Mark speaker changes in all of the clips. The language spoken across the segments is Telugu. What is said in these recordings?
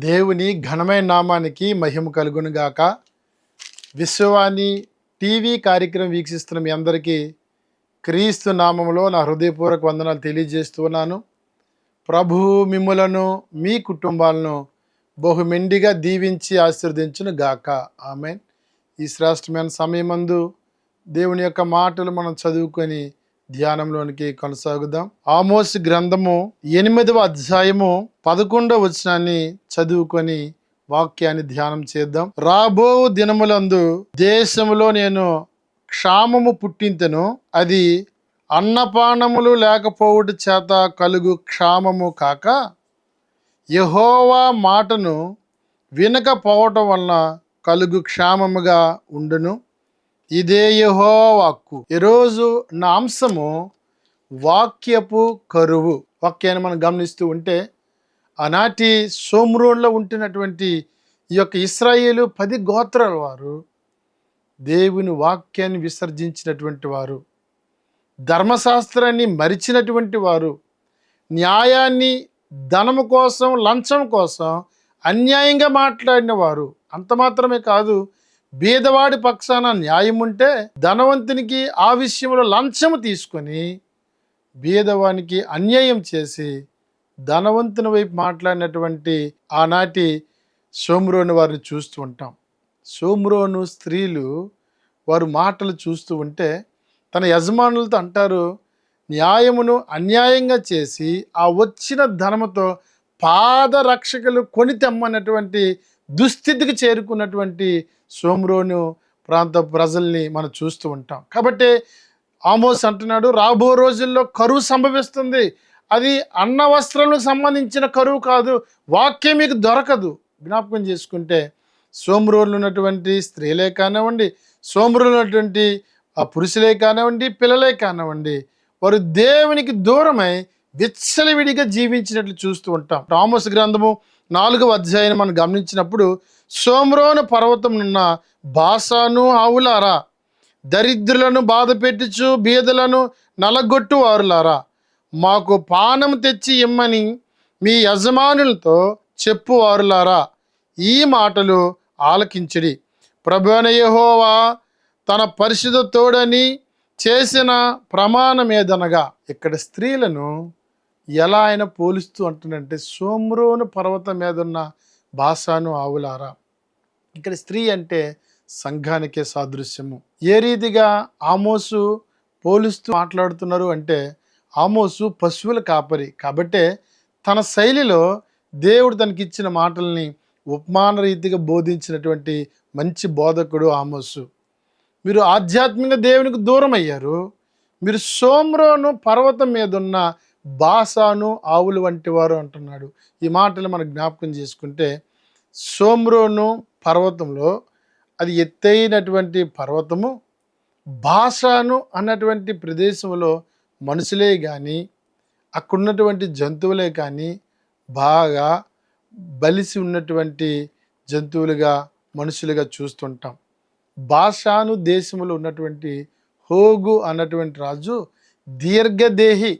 Speaker 1: దేవుని ఘనమైన నామానికి మహిమ కలుగును గాక విశ్వవాణి టీవీ కార్యక్రమం వీక్షిస్తున్న మీ అందరికీ క్రీస్తు నామంలో నా హృదయపూర్వక వందనాలు తెలియజేస్తున్నాను ప్రభు మిమ్ములను మీ కుటుంబాలను బహుమెండిగా దీవించి ఆశీర్వదించును గాక ఆమె ఈ శ్రేష్టమైన సమయమందు దేవుని యొక్క మాటలు మనం చదువుకొని ధ్యానంలోనికి కొనసాగుదాం. ఆమోస్ గ్రంథము ఎనిమిదవ అధ్యాయము పదకొండవ వచనాన్ని చదువుకొని వాక్యాన్ని ధ్యానం చేద్దాం. రాబో దినములందు దేశములో నేను క్షామము పుట్టింతను అది అన్నపానములు లేకపోవుట చేత కలుగు క్షామము కాక యహోవా మాటను వినకపోవటం వలన కలుగు క్షామముగా ఉండును. ఇదే యహో వాక్కు ఈరోజు నా అంశము వాక్యపు కరువు. వాక్యాన్ని మనం గమనిస్తూ ఉంటే ఆనాటి సోమ్రోన్లో ఉంటున్నటువంటి ఈ యొక్క ఇస్రాయేలు పది గోత్రాల వారు దేవుని వాక్యాన్ని విసర్జించినటువంటి వారు ధర్మశాస్త్రాన్ని మరిచినటువంటి వారు న్యాయాన్ని ధనము కోసం లంచం కోసం అన్యాయంగా మాట్లాడిన వారు అంత మాత్రమే కాదు బీదవాడి పక్షాన న్యాయం ఉంటే ధనవంతునికి ఆ విషయంలో లంచము తీసుకొని బీదవానికి అన్యాయం చేసి ధనవంతుని వైపు మాట్లాడినటువంటి ఆనాటి సోమ్రోని వారిని చూస్తూ ఉంటాం. సోమ్రోను స్త్రీలు వారు మాటలు చూస్తూ ఉంటే తన యజమానులతో అంటారు న్యాయమును అన్యాయంగా చేసి ఆ వచ్చిన ధనముతో పాదరక్షకులు కొని తెమ్మన్నటువంటి దుస్థితికి చేరుకున్నటువంటి సోమ్రోను ప్రాంత ప్రజల్ని మనం చూస్తూ ఉంటాం. కాబట్టి ఆమోస్ అంటున్నాడు రాబో రోజుల్లో కరువు సంభవిస్తుంది. అది అన్న వస్త్రాలకు సంబంధించిన కరువు కాదు వాక్యం మీకు దొరకదు. జ్ఞాపకం చేసుకుంటే సోమరోలు ఉన్నటువంటి స్త్రీలే కానివ్వండి సోమరులు ఉన్నటువంటి ఆ పురుషులే కానివ్వండి పిల్లలే కానివ్వండి వారు దేవునికి దూరమై విచ్చలవిడిగా జీవించినట్లు చూస్తూ ఉంటాం. టామస్ గ్రంథము నాలుగవ అధ్యాయం మనం గమనించినప్పుడు సోమ్రోను పర్వతం ఉన్న బాసాను ఆవులారా దరిద్రులను బాధ పెట్టుచు బీదలను నలగొట్టు వారులారా. మాకు పానం తెచ్చి ఇమ్మని మీ యజమానులతో చెప్పువారులారా ఈ మాటలు ఆలకించుడి. ప్రభునయహోవా తన పరిశుద్ధ తోడని చేసిన ప్రమాణమేదనగా ఇక్కడ స్త్రీలను ఎలా ఆయన పోలుస్తూ అంటున్నంటే సోమ్రోను పర్వతం మీద ఉన్న బాసాను ఆవులారా. ఇక్కడ స్త్రీ అంటే సంఘానికే సాదృశ్యము. ఏ రీతిగా ఆమోసు పోలుస్తూ మాట్లాడుతున్నారు అంటే ఆమోసు పశువుల కాపరి. కాబట్టే తన శైలిలో దేవుడు తనకిచ్చిన మాటల్ని ఉపమాన రీతిగా బోధించినటువంటి మంచి బోధకుడు ఆమోసు. మీరు ఆధ్యాత్మిక దేవునికి దూరం అయ్యారు మీరు సోమ్రోను పర్వతం మీద ఉన్న బాసాను ఆవులు వంటి వారు అంటున్నాడు. ఈ మాటలు మనం జ్ఞాపకం చేసుకుంటే సోమ్రోను పర్వతంలో అది ఎత్తైనటువంటి పర్వతము బాసాను అన్నటువంటి ప్రదేశంలో మనుషులే కానీ అక్కడున్నటువంటి జంతువులే కానీ బాగా బలిసి ఉన్నటువంటి జంతువులుగా మనుషులుగా చూస్తుంటాం. బాషాను దేశంలో ఉన్నటువంటి హోగు అన్నటువంటి రాజు దీర్ఘదేహి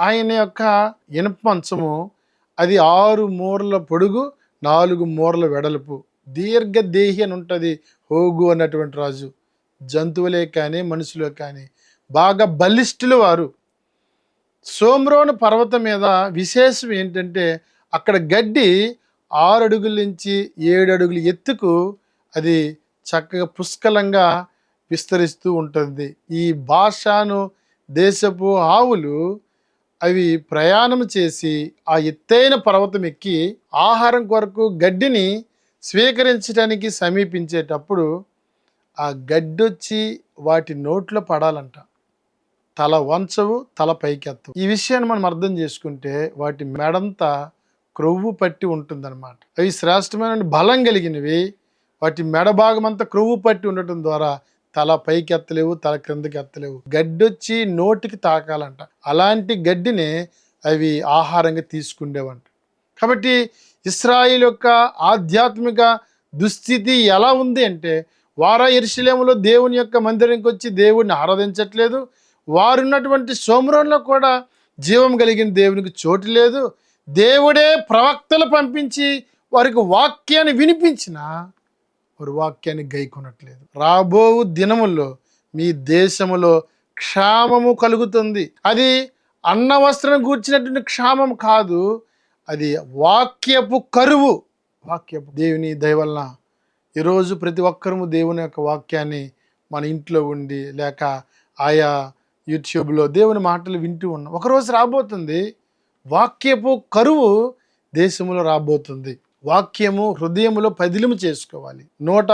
Speaker 1: ఆయన యొక్క ఇనుప మంచము అది ఆరు మూరల పొడుగు నాలుగు మూరల వెడల్పు. దీర్ఘదేహి అని ఉంటుంది హోగు అన్నటువంటి రాజు. జంతువులే కానీ మనుషులే కానీ బాగా బలిష్ఠులు వారు. సోమ్రోను పర్వతం మీద విశేషం ఏంటంటే అక్కడ గడ్డి ఆరు అడుగుల నుంచి ఏడు అడుగుల ఎత్తుకు అది చక్కగా పుష్కలంగా విస్తరిస్తూ ఉంటుంది. ఈ భాషను దేశపు ఆవులు అవి ప్రయాణం చేసి ఆ ఎత్తైన పర్వతం ఎక్కి ఆహారం కొరకు గడ్డిని స్వీకరించడానికి సమీపించేటప్పుడు ఆ గడ్డొచ్చి వాటి నోట్లో పడాలంట. తల వంచవు తల పైకెత్తవు. ఈ విషయాన్ని మనం అర్థం చేసుకుంటే వాటి మెడంతా క్రొవ్వు పట్టి ఉంటుందన్నమాట. అవి శ్రేష్టమైన బలం కలిగినవి వాటి మెడ భాగం అంతా క్రొవ్వు పట్టి ఉండటం ద్వారా తల పైకి ఎత్తలేవు తల క్రిందకి ఎత్తలేవు. గడ్డొచ్చి నోటికి తాకాలంట. అలాంటి గడ్డిని అవి ఆహారంగా తీసుకుండేవంట. కాబట్టి ఇస్రాయిల్ యొక్క ఆధ్యాత్మిక దుస్థితి ఎలా ఉంది అంటే వారా ఎరుశలేములో దేవుని యొక్క మందిరంకి వచ్చి దేవుడిని ఆరాధించట్లేదు. వారున్నటువంటి సోమరంలో కూడా జీవం కలిగిన దేవునికి చోటు లేదు. దేవుడే ప్రవక్తలు పంపించి వారికి వాక్యాన్ని వినిపించిన వారు వాక్యాన్ని గైకొనట్లేదు. రాబో దినముల్లో మీ దేశములో క్షామము కలుగుతుంది. అది అన్న వస్త్రం కూర్చున్నటువంటి క్షామం కాదు అది వాక్యపు కరువు. వాక్యపు దేవుని దయవలన ఈరోజు ప్రతి ఒక్కరము దేవుని యొక్క వాక్యాన్ని మన ఇంట్లో ఉండి లేక ఆయా యూట్యూబ్లో దేవుని మాటలు వింటూ ఉన్నాం. ఒకరోజు రాబోతుంది. వాక్యపు కరువు దేశంలో రాబోతుంది. వాక్యము హృదయములో పదిలిము చేసుకోవాలి. నూట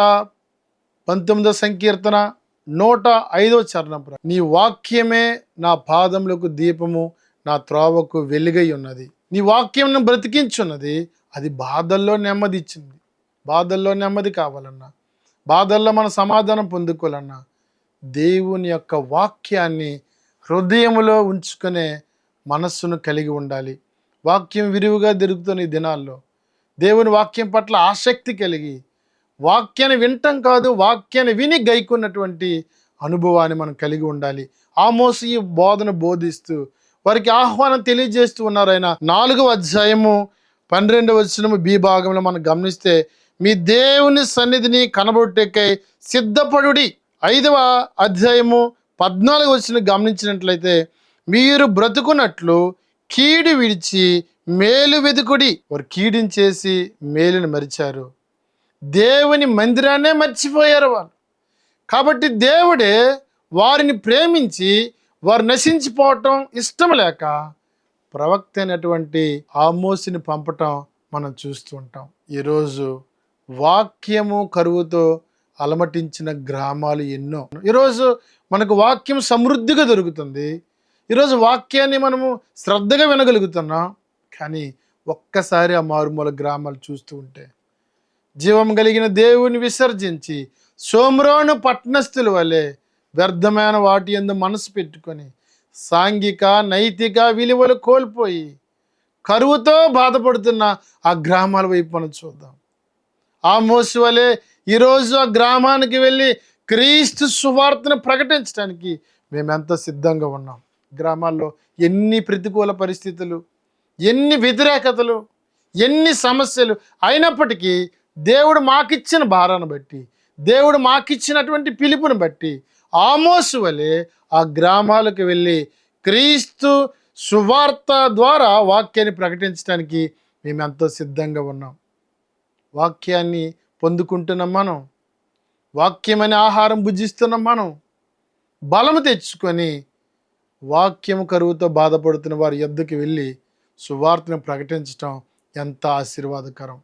Speaker 1: పంతొమ్మిదో సంకీర్తన నూట ఐదో చరణం నీ వాక్యమే నా పాదములకు దీపము నా త్రోవకు వెలుగై ఉన్నది. నీ వాక్యం బ్రతికించున్నది అది బాధల్లో నెమ్మది ఇచ్చింది. బాధల్లో నెమ్మది కావాలన్నా బాధల్లో మన సమాధానం పొందుకోవాలన్నా దేవుని యొక్క వాక్యాన్ని హృదయములో ఉంచుకునే మనస్సును కలిగి ఉండాలి. వాక్యం విరివిగా దొరుకుతున్న ఈ దినాల్లో దేవుని వాక్యం పట్ల ఆసక్తి కలిగి వాక్యాన్ని వినటం కాదు వాక్యాన్ని విని గైకున్నటువంటి అనుభవాన్ని మనం కలిగి ఉండాలి. ఆమోసు ఈ బోధన బోధిస్తూ వారికి ఆహ్వానం తెలియజేస్తూ ఉన్నారు ఆయన. నాలుగవ అధ్యాయము పన్నెండవ వచనము బి భాగంలో మనం గమనిస్తే మీ దేవుని సన్నిధిని కనబొట్టేకై సిద్ధపడుడి. ఐదవ అధ్యాయము పద్నాలుగు వచ్చిన గమనించినట్లయితే మీరు బ్రతుకున్నట్లు కీడు విడిచి మేలు వెదుకుడి. వారు కీడుని చేసి మేలుని మరిచారు. దేవుని మందిరాన్నే మర్చిపోయారు వాళ్ళు. కాబట్టి దేవుడే వారిని ప్రేమించి వారు నశించిపోవటం ఇష్టం లేక ప్రవక్త అయినటువంటి ఆమోసిని పంపటం మనం చూస్తూ ఉంటాం. ఈరోజు వాక్యము కరువుతో అలమటించిన గ్రామాలు ఎన్నో. ఈరోజు మనకు వాక్యం సమృద్ధిగా దొరుకుతుంది. ఈరోజు వాక్యాన్ని మనము శ్రద్ధగా వినగలుగుతున్నాం కానీ ఒక్కసారి ఆ మారుమూల గ్రామాలు చూస్తూ ఉంటే జీవం కలిగిన దేవుని విసర్జించి సోమ్రోను పట్నస్థుల వలె వ్యర్థమైన వాటి ఎందు మనసు పెట్టుకొని సాంఘిక నైతిక విలువలు కోల్పోయి కరువుతో బాధపడుతున్న ఆ గ్రామాల వైపు మనం చూద్దాం. ఆ మోసు వలె ఈరోజు ఆ గ్రామానికి వెళ్ళి క్రీస్తు సువార్తను ప్రకటించడానికి మేమెంత సిద్ధంగా ఉన్నాం. గ్రామాల్లో ఎన్ని ప్రతికూల పరిస్థితులు ఎన్ని వ్యతిరేకతలు ఎన్ని సమస్యలు అయినప్పటికీ దేవుడు మాకిచ్చిన భారాన్ని బట్టి దేవుడు మాకిచ్చినటువంటి పిలుపుని బట్టి ఆమోసు వలె ఆ గ్రామాలకు వెళ్ళి క్రీస్తు సువార్త ద్వారా వాక్యాన్ని ప్రకటించడానికి మేము ఎంతో సిద్ధంగా ఉన్నాం. వాక్యాన్ని పొందుకుంటున్నాం మనం. వాక్యమనే ఆహారం భుజిస్తున్నాం మనం. బలము తెచ్చుకొని వాక్యము కరువుతో బాధపడుతున్న వారి యొద్దకు వెళ్ళి సువార్తను ప్రకటించటం ఎంత ఆశీర్వాదకరం.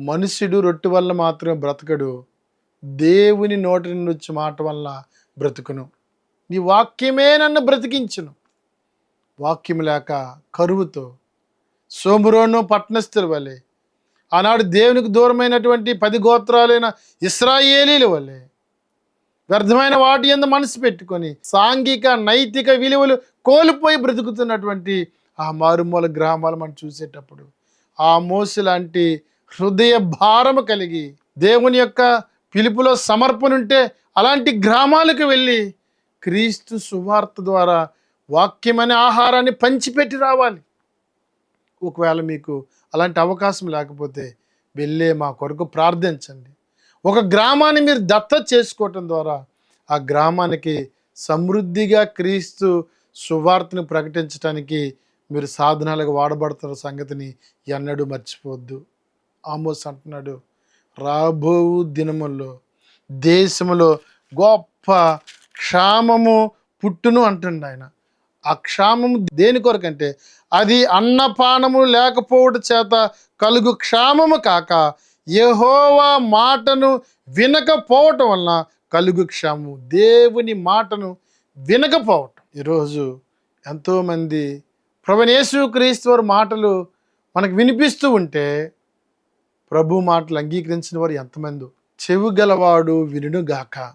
Speaker 1: మనుష్యుడు రొట్టె వల్ల మాత్రమే బ్రతకడు. దేవుని నోటి నుండి వచ్చే మాట వల్ల బ్రతుకును. నీ వాక్యమే నన్ను బ్రతికించును. వాక్యం లేక కరువుతో సోమురోను పట్నస్థుల వలె ఆనాడు దేవునికి దూరమైనటువంటి పది గోత్రాలైన ఇస్రాయేలీల వలె వ్యర్థమైన వాటి ఎందు మనసు పెట్టుకొని సాంఘిక నైతిక విలువలు కోల్పోయి బ్రతుకుతున్నటువంటి ఆ మారుమూల గ్రామాలు మనం చూసేటప్పుడు ఆ మోసు లాంటి హృదయ భారము కలిగి దేవుని యొక్క పిలుపులో సమర్పణ ఉంటే అలాంటి గ్రామాలకు వెళ్ళి క్రీస్తు సువార్త ద్వారా వాక్యమనే ఆహారాన్ని పంచిపెట్టి రావాలి. ఒకవేళ మీకు అలాంటి అవకాశం లేకపోతే వెళ్ళే మా కొరకు ప్రార్థించండి. ఒక గ్రామాన్ని మీరు దత్త చేసుకోవటం ద్వారా ఆ గ్రామానికి సమృద్ధిగా క్రీస్తు సువార్తను ప్రకటించడానికి మీరు సాధనాలకు వాడబడుతున్న సంగతిని ఎన్నడూ మర్చిపోవద్దు. ఆమోస్ అంటున్నాడు రాబో దినముల్లో దేశంలో గొప్ప క్షామము పుట్టును అంటుండ ఆయన. ఆ క్షామము దేని కొరకంటే అది అన్నపానము లేకపోవడం చేత కలుగు క్షామము కాక యహోవా మాటను వినకపోవటం వలన కలుగు క్షాము దేవుని మాటను వినకపోవటం. ఈరోజు ఎంతోమంది ప్రభనేసు క్రీస్తు వారి మాటలు మనకు వినిపిస్తూ ఉంటే ప్రభు మాటలు అంగీకరించిన వారు ఎంతమంది. చెవి గలవాడు వినుగాక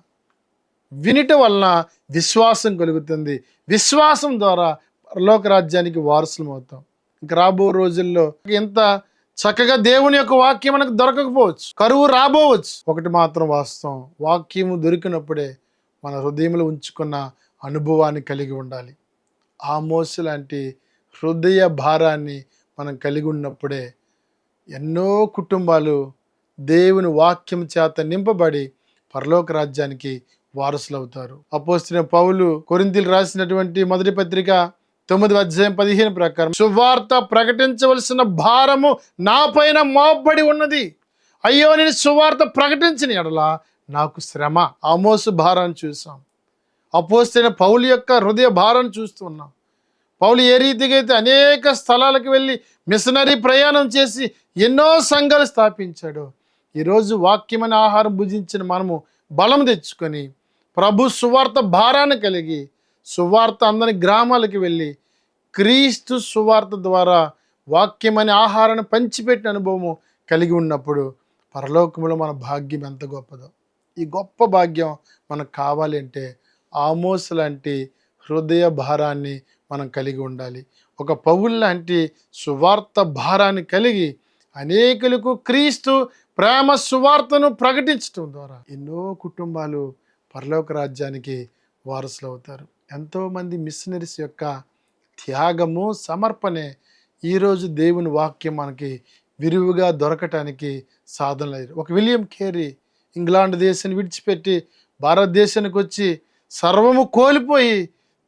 Speaker 1: వినుట వలన విశ్వాసం కలుగుతుంది. విశ్వాసం ద్వారా పరలోక రాజ్యానికి వారసులం అవుతాం ఇంకా రాబో రోజుల్లో ఇంత చక్కగా దేవుని యొక్క వాక్యం మనకు దొరకకపోవచ్చు కరువు రాబోవచ్చు. ఒకటి మాత్రం వాస్తవం వాక్యము దొరికినప్పుడే మన హృదయంలో ఉంచుకున్న అనుభవాన్ని కలిగి ఉండాలి. ఆ మోసు లాంటి హృదయ భారాన్ని మనం కలిగి ఉన్నప్పుడే ఎన్నో కుటుంబాలు దేవుని వాక్యం చేత నింపబడి పరలోక రాజ్యానికి వారసులవుతారు. అపోస్తున్న పౌలు కొరింతలు రాసినటువంటి మొదటి పత్రిక తొమ్మిది అధ్యాయం పదిహేను ప్రకారం సువార్త ప్రకటించవలసిన భారము నా పైన మోపబడి ఉన్నది. అయ్యో నేను సువార్త ప్రకటించిన ఎడలా నాకు శ్రమ ఆమోసు భారాన్ని చూసాం అపోస్తైన పౌలు యొక్క హృదయ భారాన్ని చూస్తున్నాం పౌలు ఏ రీతిగా అయితే అనేక స్థలాలకు వెళ్ళి మిషనరీ ప్రయాణం చేసి ఎన్నో సంఘాలు స్థాపించాడు ఈరోజు వాక్యమైన ఆహారం భుజించిన మనము బలం తెచ్చుకొని ప్రభు సువార్త భారాన్ని కలిగి సువార్త అందని గ్రామాలకు వెళ్ళి క్రీస్తు సువార్త ద్వారా వాక్యమనే ఆహారాన్ని పంచిపెట్టిన అనుభవము కలిగి ఉన్నప్పుడు పరలోకములో మన భాగ్యం ఎంత గొప్పదో. ఈ గొప్ప భాగ్యం మనకు కావాలి అంటే ఆమోస్ లాంటి హృదయ భారాన్ని మనం కలిగి ఉండాలి. ఒక పౌల్ లాంటి సువార్త భారాన్ని కలిగి అనేకులకు క్రీస్తు ప్రేమ సువార్తను ప్రకటించడం ద్వారా ఎన్నో కుటుంబాలు పరలోక రాజ్యానికి వారసులు అవుతారు ఎంతోమంది మిషనరీస్ యొక్క త్యాగము సమర్పణే ఈరోజు దేవుని వాక్యం మనకి విరివిగా దొరకటానికి సాధనలు అయ్యారు ఒక విలియం కేరీ ఇంగ్లాండ్ దేశాన్ని విడిచిపెట్టి భారతదేశానికి వచ్చి సర్వము కోల్పోయి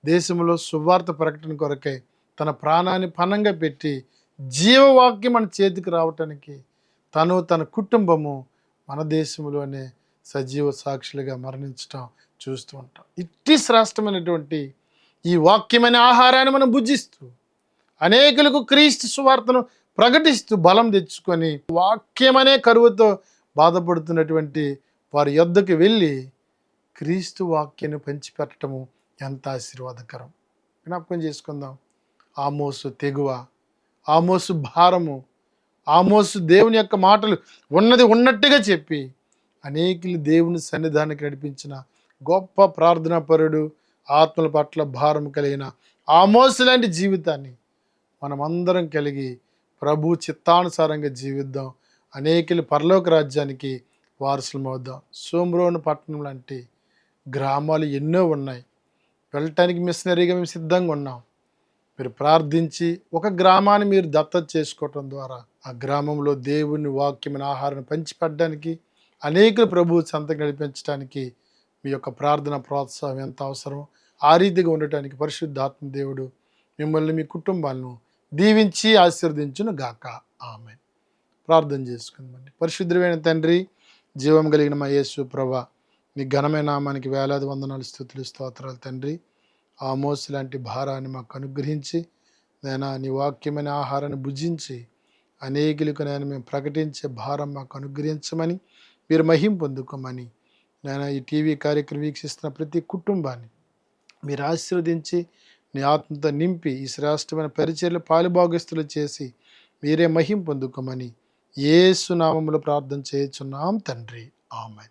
Speaker 1: దేశంలో సువార్త ప్రకటన కొరకై తన ప్రాణాన్ని పణంగా పెట్టి జీవవాక్యం మన చేతికి రావటానికి తను తన కుటుంబము మన దేశంలోనే సజీవ సాక్షులుగా మరణించటం చూస్తూ ఉంటాం. ఇట్టి శ్రేష్టమైనటువంటి ఈ వాక్యమైన ఆహారాన్ని మనం భుజిస్తూ అనేకులకు క్రీస్తు సువార్తను ప్రకటిస్తూ బలం తెచ్చుకొని వాక్యమనే కరువుతో బాధపడుతున్నటువంటి వారి యొద్దకు వెళ్ళి క్రీస్తు వాక్యాన్ని పంచిపెట్టడము ఎంత ఆశీర్వాదకరం. జ్ఞాపకం చేసుకుందాం. ఆమోసు తెగువ ఆమోసు భారము ఆమోసు దేవుని యొక్క మాటలు ఉన్నది ఉన్నట్టుగా చెప్పి అనేకులు దేవుని సన్నిధానికి నడిపించిన గొప్ప ప్రార్థన పరుడు ఆత్మల పట్ల భారం కలిగిన ఆమోస్ లాంటి జీవితాన్ని మనమందరం కలిగి ప్రభు చిత్తానుసారంగా జీవిద్దాం. అనేకులు పరలోక రాజ్యానికి వారసులం అవుదాం. సోమ్రోను పట్టణం లాంటి గ్రామాలు ఎన్నో ఉన్నాయి. వెళ్ళటానికి మిషనరీగా మేము సిద్ధంగా ఉన్నాం. మీరు ప్రార్థించి ఒక గ్రామాన్ని మీరు దత్తత చేసుకోవటం ద్వారా ఆ గ్రామంలో దేవుని వాక్యమైన ఆహారాన్ని పంచిపెట్టడానికి అనేకులు ప్రభు సంతకు నడిపించడానికి మీ యొక్క ప్రార్థన ప్రోత్సాహం ఎంత అవసరం ఆ రీతిగా ఉండటానికి పరిశుద్ధాత్మ దేవుడు మిమ్మల్ని మీ కుటుంబాలను దీవించి ఆశీర్వదించును గాక ఆమె ప్రార్థన చేసుకుందామండి. పరిశుద్ధమైన తండ్రి జీవం కలిగిన మా యేసు ప్రభ నీ ఘనమైన నామానికి వేలాది వందనాలు స్థుతులు స్తోత్రాలు తండ్రి. ఆ మోసు లాంటి భారాన్ని మాకు అనుగ్రహించి నేను నీ వాక్యమైన ఆహారాన్ని భుజించి అనేకులకు నేను మేము ప్రకటించే భారం మాకు అనుగ్రహించమని మీరు మహిం పొందుకోమని నేను ఈ టీవీ కార్యక్రమం వీక్షిస్తున్న ప్రతి కుటుంబాన్ని మీరు ఆశీర్వదించి మీ ఆత్మతో నింపి ఈ శ్రేష్టమైన పరిచర్లు పాలుభాగస్తులు చేసి మీరే మహిం పొందుకోమని ఏసునామములు ప్రార్థన చేయుచున్నాం తండ్రి. ఆమె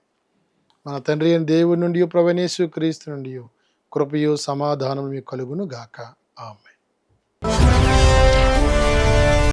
Speaker 1: మన తండ్రి అయిన దేవుడి నుండి ప్రవణేశు క్రీస్తు నుండి కృపయు సమాధానం మీకు కలుగును గాక. ఆమె